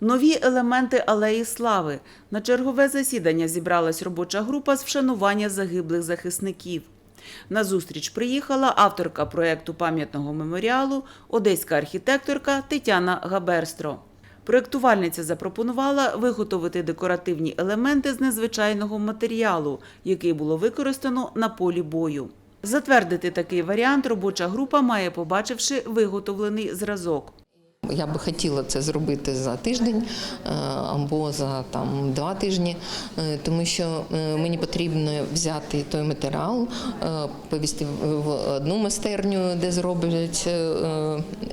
Нові елементи алеї слави. На чергове засідання зібралась робоча група з вшанування загиблих захисників. На зустріч приїхала авторка проєкту пам'ятного меморіалу, одеська архітекторка Тетяна Габерстро. Проєктувальниця запропонувала виготовити декоративні елементи з незвичайного матеріалу, який було використано на полі бою. Затвердити такий варіант робоча група має, побачивши виготовлений зразок. Я би хотіла це зробити за тиждень е, або за там два тижні, е, тому що е, мені потрібно взяти той матеріал, повісти в- одну майстерню, де зроблять,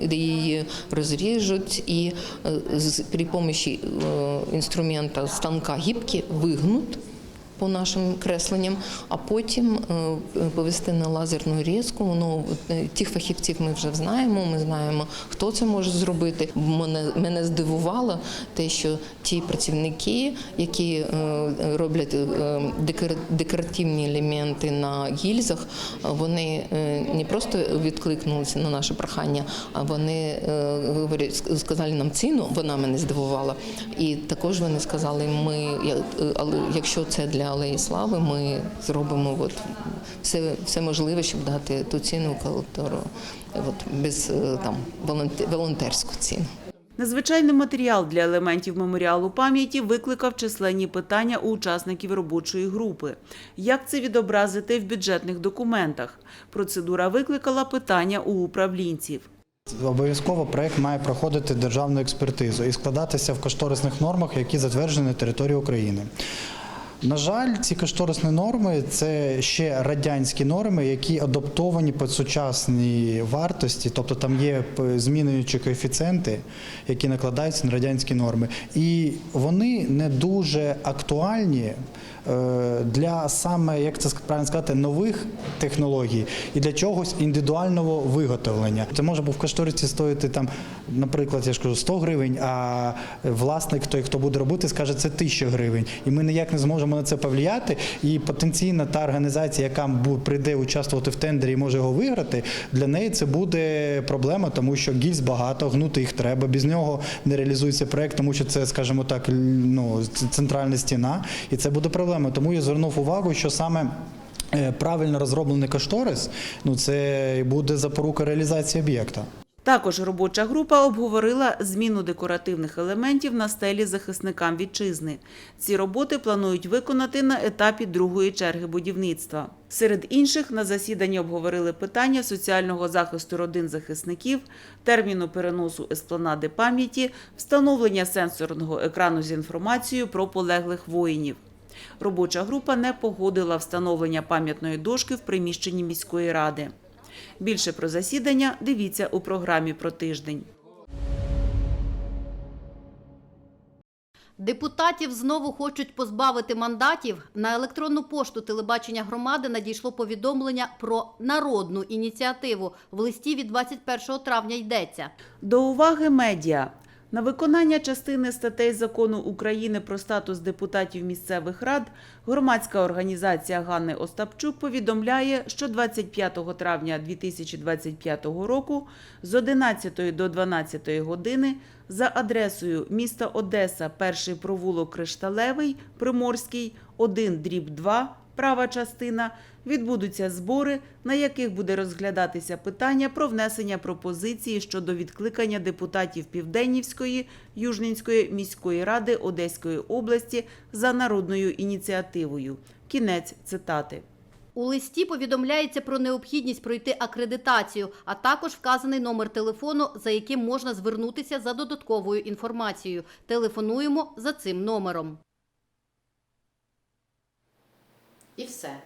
де її розріжуть, і при допомогі інструмента станка гібки вигнуть по нашим кресленням, а потім е, повести на лазерну різку. Воно е, тих фахівців ми вже знаємо. Ми знаємо, хто це може зробити. Мене мене здивувало те, що ті працівники, які е, роблять декор- декоративні елементи на гільзах, вони не просто відкликнулися на наше прохання, а вони говорять, сказали нам ціну. Вона мене здивувала. І також вони сказали, ми якщо це для алеї слави, ми зробимо от все, все можливе, щоб дати ту ціну, от без е, там волонтерську ціну. Незвичайний матеріал для елементів меморіалу пам'яті викликав численні питання у учасників робочої групи. Як це відобразити в бюджетних документах? Процедура викликала питання у управлінців. Обов'язково проект має проходити державну експертизу і складатися в кошторисних нормах, які затверджені на території України. На жаль, ці кошторисні норми це ще радянські норми, які адаптовані під сучасні вартості, тобто там є змінюючі коефіцієнти, які накладаються на радянські норми. І вони не дуже актуальні для саме, як це правильно сказати, нових технологій і для чогось індивідуального виготовлення. Це може в кошторисі стоїти там, наприклад, я ж кажу, 100 гривень, а власник, той, хто буде робити, скаже, це 1000 гривень. І ми ніяк не зможемо на це повлияти. І потенційна та організація, яка прийде участвувати в тендері і може його виграти, для неї це буде проблема, тому що гільз багато, гнути їх треба. Без нього не реалізується проект, тому що це, скажімо так, ну, центральна стіна, і це буде проблема. Тому я звернув увагу, що саме. е, Правильно розроблений кошторис, ну це буде запорука реалізації об'єкта. Також робоча група обговорила зміну декоративних елементів на стелі захисникам вітчизни. Ці роботи планують виконати на етапі другої черги будівництва. Серед інших на засіданні обговорили питання соціального захисту родин захисників, терміну переносу еспланади пам'яті, встановлення сенсорного екрану з інформацією про полеглих воїнів. Робоча група не погодила встановлення пам'ятної дошки в приміщенні міської ради. Більше про засідання дивіться у програмі про тиждень. Депутатів знову хочуть позбавити мандатів. На електронну пошту телебачення громади надійшло повідомлення про народну ініціативу. В листі від 21 травня йдеться. До уваги медіа. На виконання частини статей закону України про статус депутатів місцевих рад громадська організація Ганни Остапчук повідомляє, що 25 травня 2025 року з 11 до 12 години за адресою міста Одеса, перший провулок Кришталевий, Приморський, 1 дріб 2, права частина, відбудуться збори, на яких буде розглядатися питання про внесення пропозиції щодо відкликання депутатів Південнівської, Южненської міської ради Одеської області за народною ініціативою. Кінець цитати. У листі повідомляється про необхідність пройти акредитацію, а також вказаний номер телефону, за яким можна звернутися за додатковою інформацією. Телефонуємо за цим номером. І все.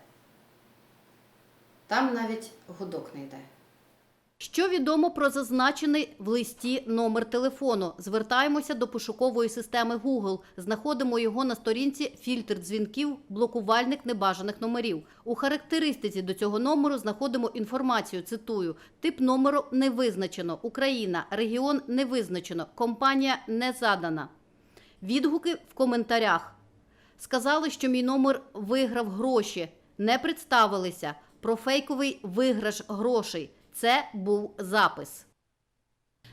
Там навіть гудок не йде. Що відомо про зазначений в листі номер телефону? Звертаємося до пошукової системи Google. Знаходимо його на сторінці фільтр дзвінків, блокувальник небажаних номерів. У характеристиці до цього номеру знаходимо інформацію. Цитую: тип номеру не визначено. Україна, регіон не визначено. Компанія не задана. Відгуки в коментарях. Сказали, що мій номер виграв гроші. Не представилися про фейковий виграш грошей. Це був запис.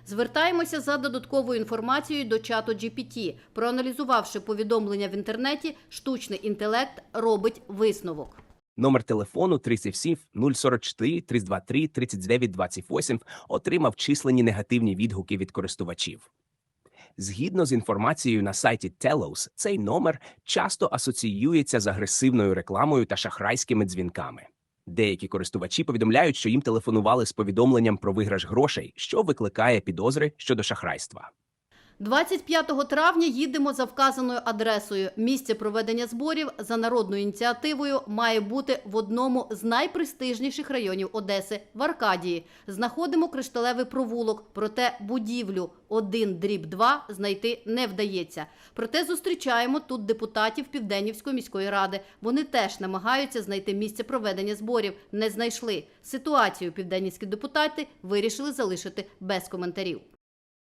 Звертаємося за додатковою інформацією до чату GPT. Проаналізувавши повідомлення в інтернеті, штучний інтелект робить висновок. Номер телефону 37 044 323 39 28 отримав численні негативні відгуки від користувачів. Згідно з інформацією на сайті Telos, цей номер часто асоціюється з агресивною рекламою та шахрайськими дзвінками. Деякі користувачі повідомляють, що їм телефонували з повідомленням про виграш грошей, що викликає підозри щодо шахрайства. 25 травня їдемо за вказаною адресою. Місце проведення зборів за народною ініціативою має бути в одному з найпрестижніших районів Одеси в Аркадії. Знаходимо кришталевий провулок, проте будівлю 1 дріб 2 знайти не вдається. Проте зустрічаємо тут депутатів Південнівської міської ради. Вони теж намагаються знайти місце проведення зборів. Не знайшли. Ситуацію південнівські депутати вирішили залишити без коментарів.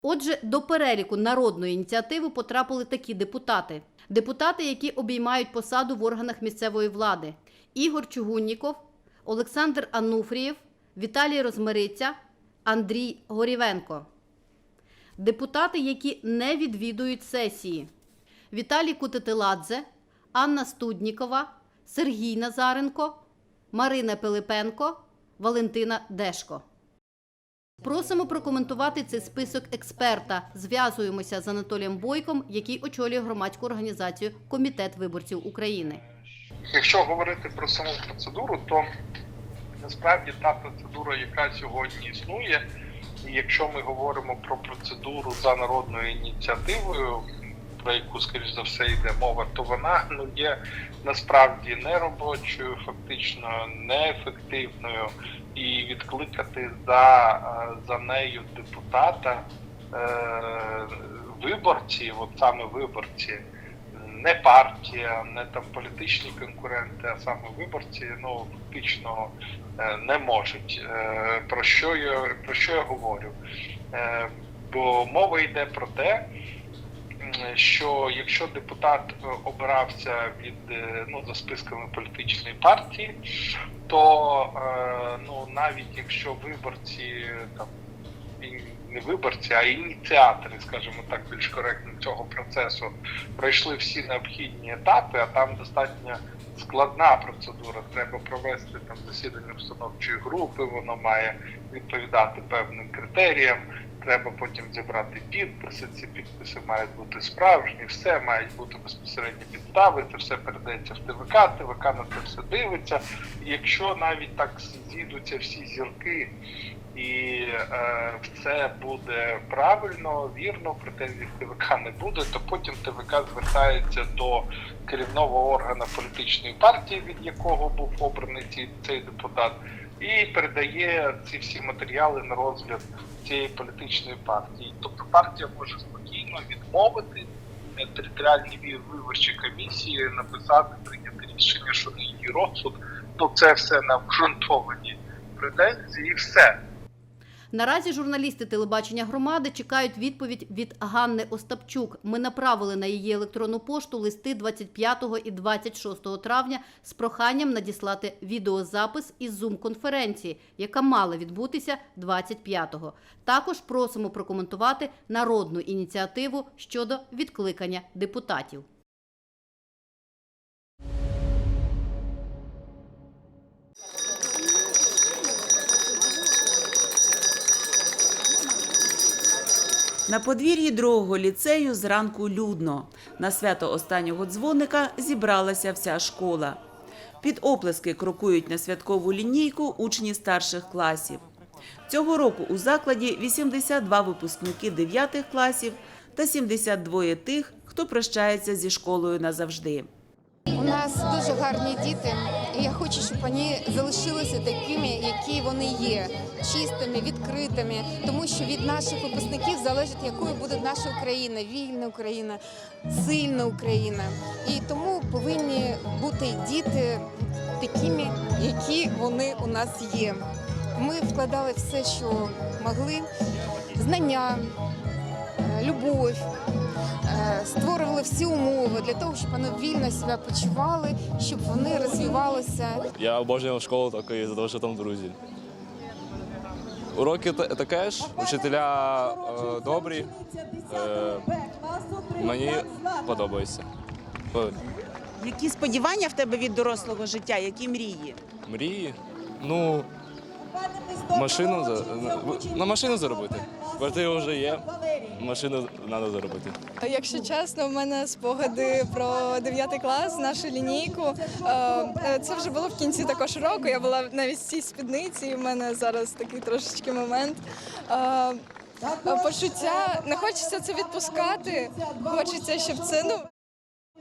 Отже, до переліку народної ініціативи потрапили такі депутати: депутати, які обіймають посаду в органах місцевої влади: Ігор Чугунніков, Олександр Ануфрієв, Віталій Розмириця, Андрій Горівенко. Депутати, які не відвідують сесії: Віталій Кутетеладзе, Анна Студнікова, Сергій Назаренко, Марина Пилипенко, Валентина Дешко. Просимо прокоментувати цей список експерта. Зв'язуємося з Анатолієм Бойком, який очолює громадську організацію Комітет виборців України. Якщо говорити про саму процедуру, то насправді та процедура, яка сьогодні існує, і якщо ми говоримо про процедуру за народною ініціативою, про яку, скоріш за все, йде мова, то вона ну є насправді неробочою, фактично неефективною, і відкликати за, е, за нею депутата е, виборці, от саме виборці не партія, не там політичні конкуренти, а саме виборці, ну фактично е, не можуть. Про що я про що я говорю? Бо мова йде про те, що якщо депутат е, обирався від е, ну за списками політичної партії, то е, ну навіть якщо виборці там не виборці, а ініціатори, скажімо так, більш коректно цього процесу, пройшли всі необхідні етапи, а там достатньо складна процедура. Треба провести там засідання установчої групи, воно має відповідати певним критеріям. Треба потім зібрати підписи. Ці підписи мають бути справжні, все мають бути безпосередні підстави. Це все передається в ТВК. ТВК на це все дивиться. Якщо навіть так зійдуться всі зірки і е, все буде правильно, вірно, претензій ТВК не буде, то потім ТВК звертається до керівного органу політичної партії, від якого був обраний цей, цей депутат, і передає ці всі матеріали на розгляд цієї політичної партії. Тобто партія може спокійно відмовити е, територіальній виборчій комісії написати прийняти рішення, що її розсуд, то це все на обґрунтовані претензії, і все. Наразі журналісти телебачення громади чекають відповідь від Ганни Остапчук. Ми направили на її електронну пошту листи 25 і 26 травня з проханням надіслати відеозапис із зум-конференції, яка мала відбутися 25-го. Також просимо прокоментувати народну ініціативу щодо відкликання депутатів. На подвір'ї другого ліцею зранку людно. На свято останнього дзвоника зібралася вся школа. Під оплески крокують на святкову лінійку учні старших класів. Цього року у закладі 82 випускники 9 класів та 72 тих, хто прощається зі школою назавжди. У нас дуже гарні діти, і я хочу, щоб вони залишилися такими, які вони є, чистими, відкритими, тому що від наших випускників залежить, якою буде наша Україна, вільна Україна, сильна Україна. І тому повинні бути діти такими, які вони у нас є. Ми вкладали все, що могли, знання, любов. е, створювали всі умови для того, щоб вони вільно себе почували, щоб вони розвивалися. Я обожнював школу тільки за те, що там друзі. уроки таке ж, вчителя е, добрі. Е, мені подобається. Які сподівання в тебе від дорослого життя? Які мрії? Мрії. Ну, машину на машину заробити. Квартира вже є, машину треба заробити. Якщо чесно, в мене спогади про 9 клас, нашу лінійку. Е, е, Це вже було в кінці також року. Я була навіть в цій спідниці, і в мене зараз такий трошечки момент. Е, Почуття не хочеться це відпускати. Хочеться, щоб це ну.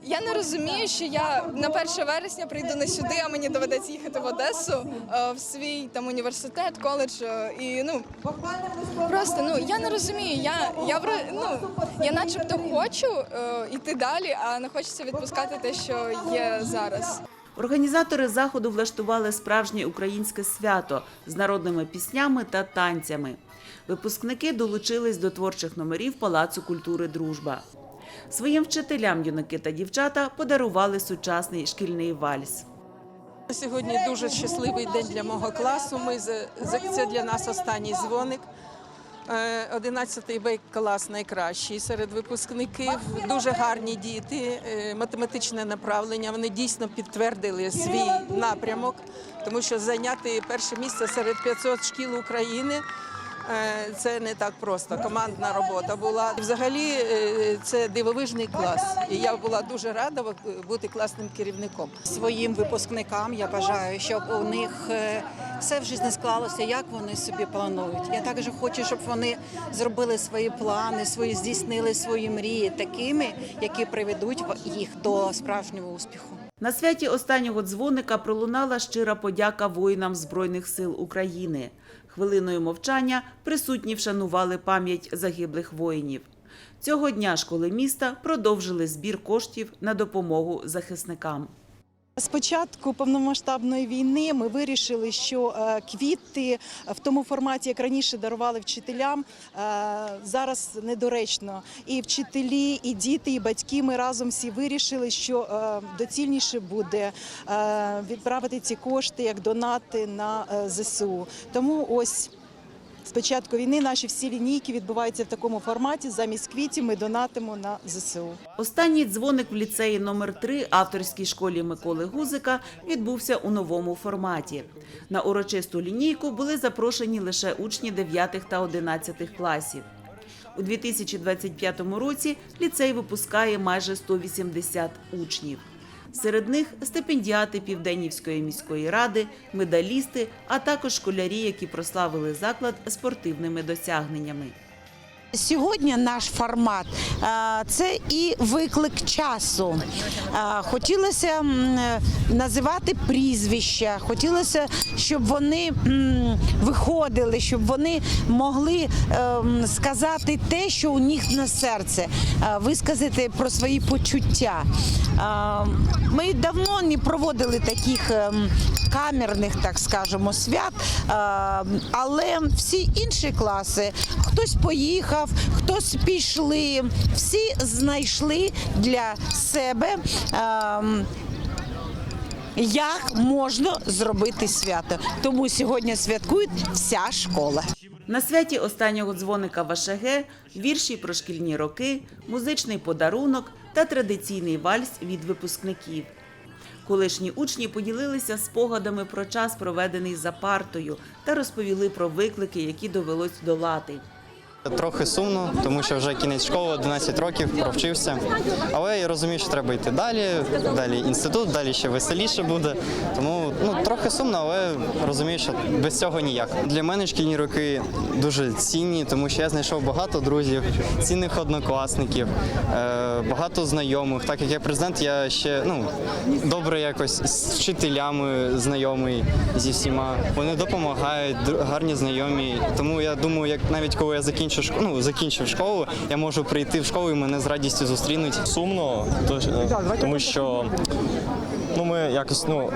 Я не розумію, що я на 1 вересня прийду не сюди, а мені доведеться їхати в Одесу е, в свій там університет, коледж. е, І ну просто ну я не розумію. Я я ну, я начебто хочу е, йти далі, а не хочеться відпускати те, що є зараз. Організатори заходу влаштували справжнє українське свято з народними піснями та танцями. Випускники долучились до творчих номерів Палацу культури Дружба. Своїм вчителям юнаки та дівчата подарували сучасний шкільний вальс. Сьогодні дуже щасливий день для мого класу. Ми це для нас останній дзвоник. Е, 11 Б клас найкращий серед випускників. Дуже гарні діти, е, математичне направлення. Вони дійсно підтвердили свій напрямок, тому що зайняти перше місце серед 500 шкіл України. Е, Це не так просто. Командна робота була. Взагалі, е, це дивовижний клас. І я була дуже рада бути класним керівником. своїм випускникам. Я бажаю, щоб у них е, все в житті склалося, як вони собі планують. Я також хочу, щоб вони зробили свої плани, свої здійснили свої мрії такими, які приведуть їх до справжнього успіху. На святі останнього дзвоника пролунала щира подяка воїнам Збройних сил України. Хвилиною мовчання присутні вшанували пам'ять загиблих воїнів. Цього дня школи міста продовжили збір коштів на допомогу захисникам. З початку повномасштабної війни ми вирішили, що е, квіти в тому форматі, як раніше дарували вчителям, е, зараз недоречно. І вчителі, і діти, і батьки ми разом всі вирішили, що е, доцільніше буде відправити ці кошти як донати на ЗСУ. Тому ось. З початку війни наші всі лінійки відбуваються в такому форматі. Замість квітів ми донатимо на ЗСУ. Останній дзвоник в ліцеї номер 3 авторській школі Миколи Гузика відбувся у новому форматі. На урочисту лінійку були запрошені лише учні 9 та 11 класів. У 2025 році ліцей випускає майже 180 учнів. Серед них стипендіати Південнівської міської ради, медалісти, а також школярі, які прославили заклад спортивними досягненнями. Сьогодні наш формат це і виклик часу. Хотілося називати прізвища, хотілося, щоб вони виходили, щоб вони могли ем, сказати те, що у них на серце, е, висказати про свої почуття. Е, Ми давно не проводили таких камерних, так скажемо, свят, е, але всі інші класи хтось поїхав, хтось пішли, всі знайшли для себе. Як можна зробити свято, тому сьогодні святкує вся школа. На святі останнього дзвоника в АШГ вірші про шкільні роки, музичний подарунок та традиційний вальс від випускників. Колишні учні поділилися спогадами про час, проведений за партою, та розповіли про виклики, які довелось долати. Трохи сумно, тому що вже кінець школи, 11 років, провчився. Але я розумію, що треба йти далі, далі інститут, далі ще веселіше буде. Тому ну трохи сумно, але розумію, що без цього ніяк. Для мене шкільні роки дуже цінні, тому що я знайшов багато друзів, цінних однокласників, е, багато знайомих. Так як я президент, я ще ну добре якось з вчителями знайомий зі всіма. Вони допомагають, гарні знайомі. Тому я думаю, як навіть коли я закінчу школу, ну закінчив школу, я можу прийти в школу і мене з радістю зустрінуть. Сумно, то- тому що ну, ми якось ну,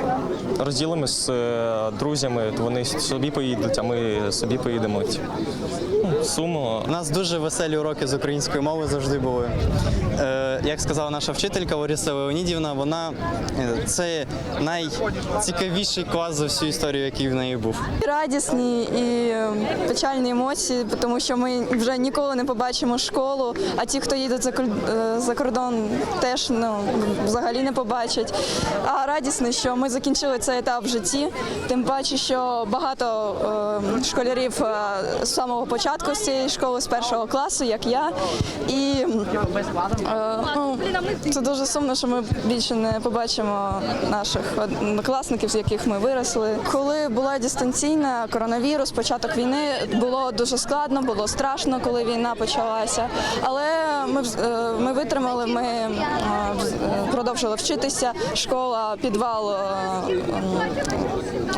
розділимо з е, друзями, то вони собі поїдуть, а ми собі поїдемо. Ну. У нас дуже веселі уроки з української мови завжди були. Е, як сказала наша вчителька Лариса Леонідівна, вона е, це найцікавіший клас за всю історію, який в неї був. Радісні і печальні емоції, тому що ми вже ніколи не побачимо школу, а ті, хто їде за е, кордон, теж ну, взагалі не побачать. А радісно, що ми закінчили цей етап в житті. Тим паче, що багато е, школярів з самого початку цієї школи, з першого класу, як я. І е, ну, це дуже сумно, що ми більше не побачимо наших однокласників, з яких ми виросли. Коли була дистанційна коронавірус, початок війни було дуже складно, було страшно, коли війна почалася. Але ми, е, ми витримали, ми е, продовжили вчитися. Школа, підвал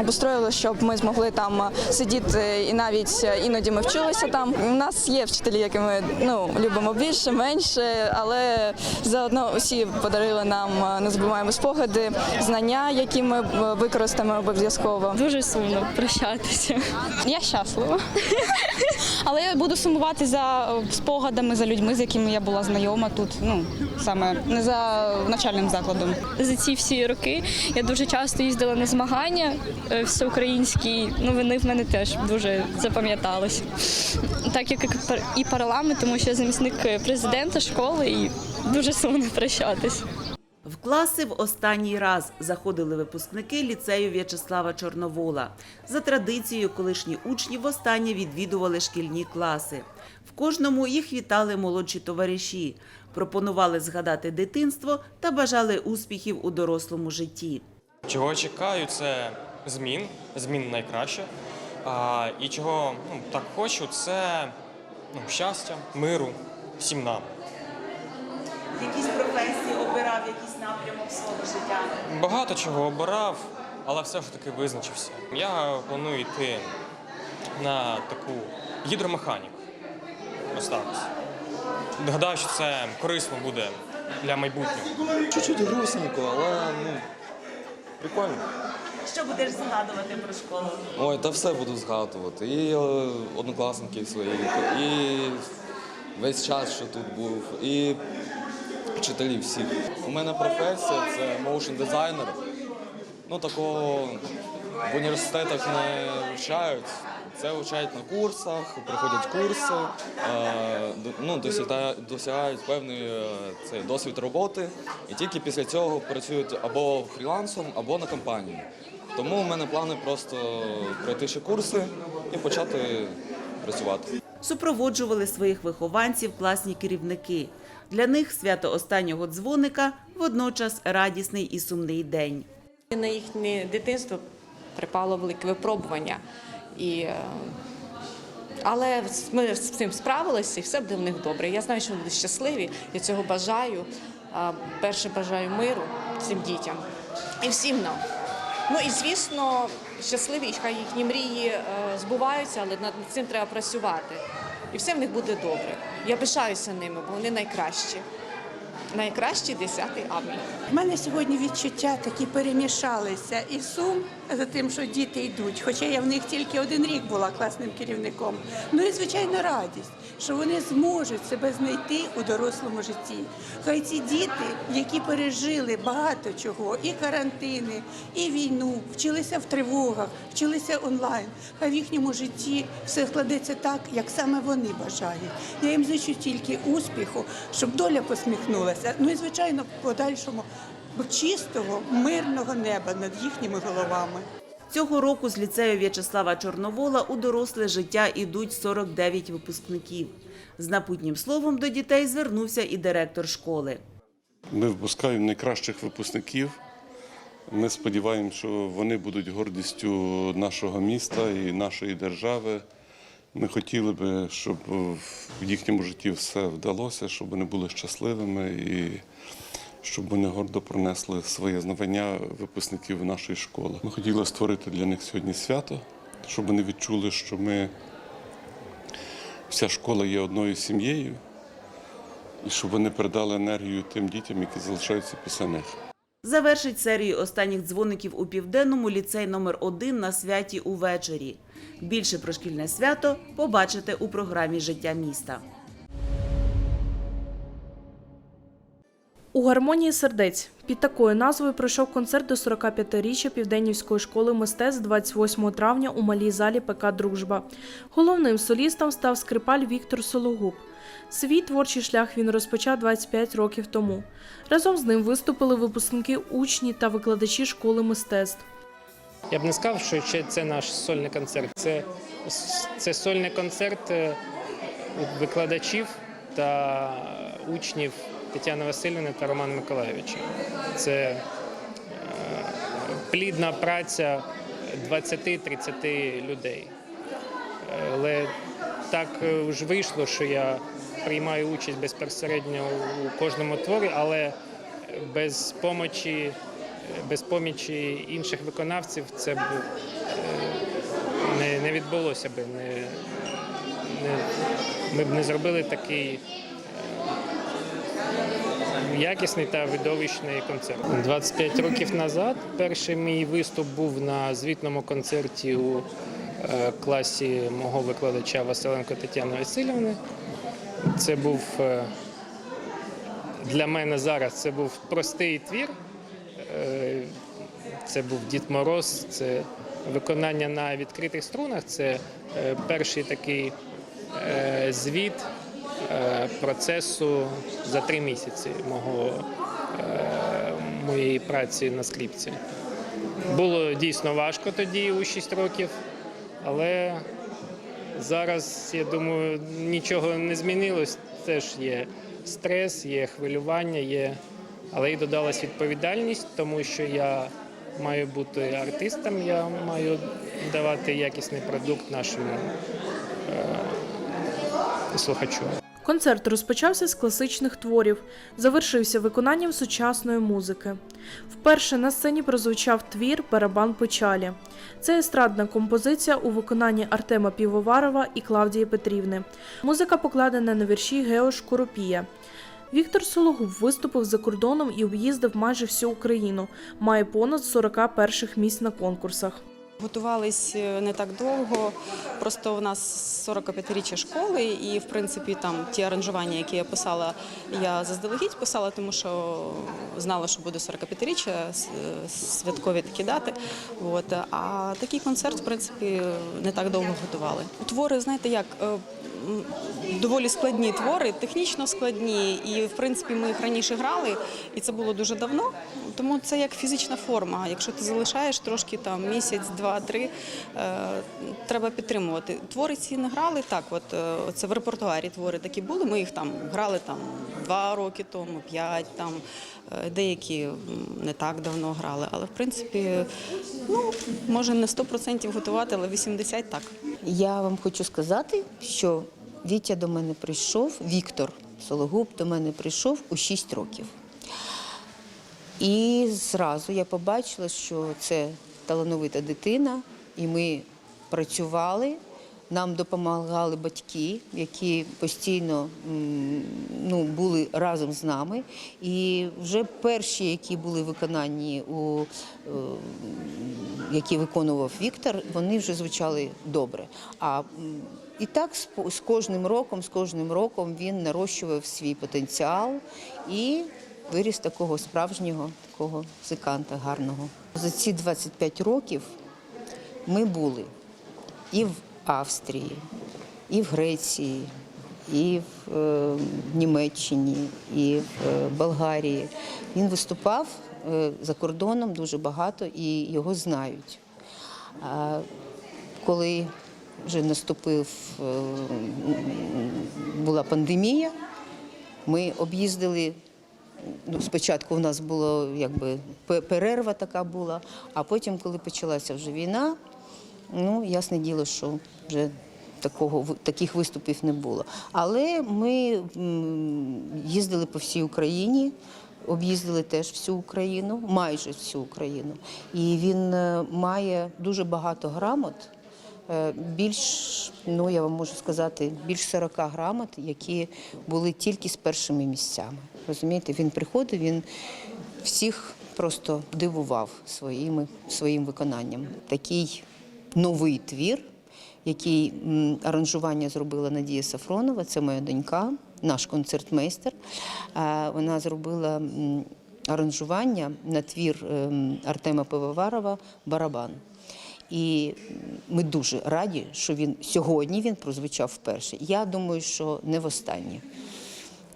обустроїли, щоб ми змогли там сидіти, і навіть іноді ми вчилися там. У нас є вчителі, які ми ну любимо більше, менше, але заодно усі подарили нам е, незабуваємо спогади, знання, які ми е, використаємо обов'язково. Дуже сумно прощатися. Я щаслива. Але я буду сумувати за е, спогадами, за людьми, з якими я була знайома тут. Ну саме не за навчальним закладом. За ці всі роки я дуже часто їздила на змагання всеукраїнські. Ну вони в мене теж дуже запам'ятались. Так як і пар- і парламент, тому що я замісник президента школи і дуже сумно прощатись. В класи в останній раз заходили випускники ліцею В'ячеслава Чорновола. За традицією, колишні учні востаннє відвідували шкільні класи. В кожному їх вітали молодші товариші, пропонували згадати дитинство та бажали успіхів у дорослому житті. Чого чекаю, це змін, змін найкраще. А, і чого ну, так хочу, це ну, щастя, миру всім нам. Якісь професії обирав, якийсь напрямок свого життя. Багато чого обирав, але все ж таки визначився. Я планую йти на таку гідромеханіку. Ось так. ось. Гадаю, що це корисно буде для майбутнього. Чуть-чуть грустненько, але ну прикольно. Що будеш згадувати про школу? Ой, та все буду згадувати. І е, однокласників своїх, і весь час, що тут був, і вчителів всіх. У мене професія це моушн дизайнер. Ну такого в університетах не вивчають. Це вивчають на курсах, проходять курси, е, ну, досягають, досягають певний е, цей досвід роботи, і тільки після цього працюють або фрілансом, або на компанії. Тому у мене плани просто пройти ще курси і почати працювати. Супроводжували своїх вихованців класні керівники. Для них свято останнього дзвоника водночас радісний і сумний день. На їхнє дитинство припало велике випробування. І, е, але ми з цим справилися і все буде в них добре. Я знаю, що вони щасливі. Я цього бажаю. Перше бажаю миру цим дітям і всім нам. Ну і звісно, щасливі, хай їхні мрії е, збуваються, але над цим треба працювати. І все в них буде добре. Я пишаюся ними, бо вони найкращі. Найкращі 10-й армії. У мене сьогодні відчуття такі перемішалися і сум за тим, що діти йдуть. Хоча я в них тільки один рік була класним керівником. Ну і звичайно радість, що вони зможуть себе знайти у дорослому житті. Хай ці діти, які пережили багато чого, і карантини, і війну, вчилися в тривогах, вчилися онлайн. Хай в їхньому житті все складеться так, як саме вони бажають. Я їм зичу тільки успіху, щоб доля посміхнулася. Ну і звичайно, в подальшому чистого, мирного неба над їхніми головами. Цього року з ліцею В'ячеслава Чорновола у доросле життя ідуть 49 випускників. З напутнім словом до дітей звернувся і директор школи. Ми випускаємо найкращих випускників. Ми сподіваємося, що вони будуть гордістю нашого міста і нашої держави. Ми хотіли би, щоб в їхньому житті все вдалося, щоб вони були щасливими і щоб вони гордо пронесли своє знавання випускників нашої школи. Ми хотіли створити для них сьогодні свято, щоб вони відчули, що ми вся школа є одною сім'єю, і щоб вони передали енергію тим дітям, які залишаються після них. Завершить серію останніх дзвоників у південному ліцей номер 1 на святі увечері. Більше про шкільне свято побачите у програмі Життя міста. У гармонії сердець під такою назвою пройшов концерт до 45-річчя Південнівської школи мистецтв 28 травня у малій залі ПК Дружба. Головним солістом став скрипаль Віктор Сологуб. Свій творчий шлях він розпочав 25 років тому. Разом з ним виступили випускники, учні та викладачі школи мистецтв. Я б не сказав, що це наш сольний концерт. Це, це сольний концерт е, викладачів та учнів Тетяни Васильівни та Романа Миколайовича. Це е, плідна праця 20-30 людей. Е, Але так ж вийшло, що я приймаю участь безпосередньо у кожному творі, але без помочі без помічі інших виконавців це б е, не, не відбулося б. Не, не, ми б не зробили такий е, якісний та видовищний концерт. 25 років назад перший мій виступ був на звітному концерті у е, класі мого викладача Василенко Тетяни Васильівни. Це був для мене зараз це був простий твір. Е, Це був Дід Мороз, це виконання на відкритих струнах. Це е, перший такий е, звіт процесу за три місяці мого, моєї праці на скрипці. Було дійсно важко тоді, у 6 років, але зараз, я думаю, нічого не змінилось. Теж є стрес, є хвилювання, є але й додалась відповідальність, тому що я маю бути артистом, я маю давати якісний продукт нашому е, слухачу. Концерт розпочався з класичних творів, завершився виконанням сучасної музики. Вперше на сцені прозвучав твір Барабан печалі. Це естрадна композиція у виконанні Артема Півоварова і Клавдії Петрівни. Музика покладена на вірші Гео Шкоропія. Віктор Сологуб виступив за кордоном і об'їздив майже всю Україну. Має понад 40 перших місць на конкурсах. Готувались е, не так довго. Просто в нас 45-річчя школи, і в принципі там ті аранжування, які я писала, я заздалегідь писала, тому що знала, що буде 45-річчя, святкові такі дати. От. А такий концерт, в принципі, не так довго готували. Твори, знаєте, як. Доволі складні твори, технічно складні, і в принципі ми їх раніше грали, і це було дуже давно. Тому це як фізична форма. Якщо ти залишаєш трошки там місяць, два, три, е, треба підтримувати. Твори ці не грали так. От е, це в репертуарі твори такі були. Ми їх там грали там два роки тому, п'ять там. е, Деякі не так давно грали, але в принципі, ну може не 100% готувати, але 80% так. Я вам хочу сказати, що Вітя до мене прийшов, Віктор Сологуб до мене прийшов у 6 років. І зразу я побачила, що це талановита дитина, і ми працювали. Нам допомагали батьки, які постійно ну, були разом з нами. І вже перші, які були виконані у е, які виконував Віктор, вони вже звучали добре. А і так з з кожним роком, з кожним роком він нарощував свій потенціал і виріс такого справжнього, такого музиканта гарного. За ці 25 років ми були і в Австрії, і в Греції, і в е, Німеччині, і в е, Болгарії. Він виступав е, за кордоном дуже багато і його знають. А коли вже наступив, е, була пандемія, ми об'їздили. Ну, спочатку у нас була якби перерва така була, а потім, коли почалася вже війна, ну ясне діло, що вже такого таких виступів не було. Але ми їздили по всій Україні, об'їздили теж всю Україну, майже всю Україну. І він е, має дуже багато грамот. Е, Більш, ну я вам можу сказати, більш 40 грамот, які були тільки з першими місцями. Розумієте, він приходив, він всіх просто дивував своїми, своїм виконанням. Такий новий твір, який аранжування зробила Надія Сафронова, це моя донька, наш концертмейстер. Е, Вона зробила аранжування на твір ем, Артема Пивоварова Барабан. І ми дуже раді, що він сьогодні він прозвучав вперше. Я думаю, що не востаннє.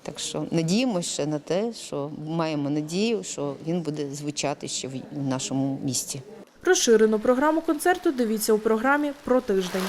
Так що надіємося ще на те, що маємо надію, що він буде звучати ще в нашому місті. Розширену програму концерту дивіться у програмі про тиждень.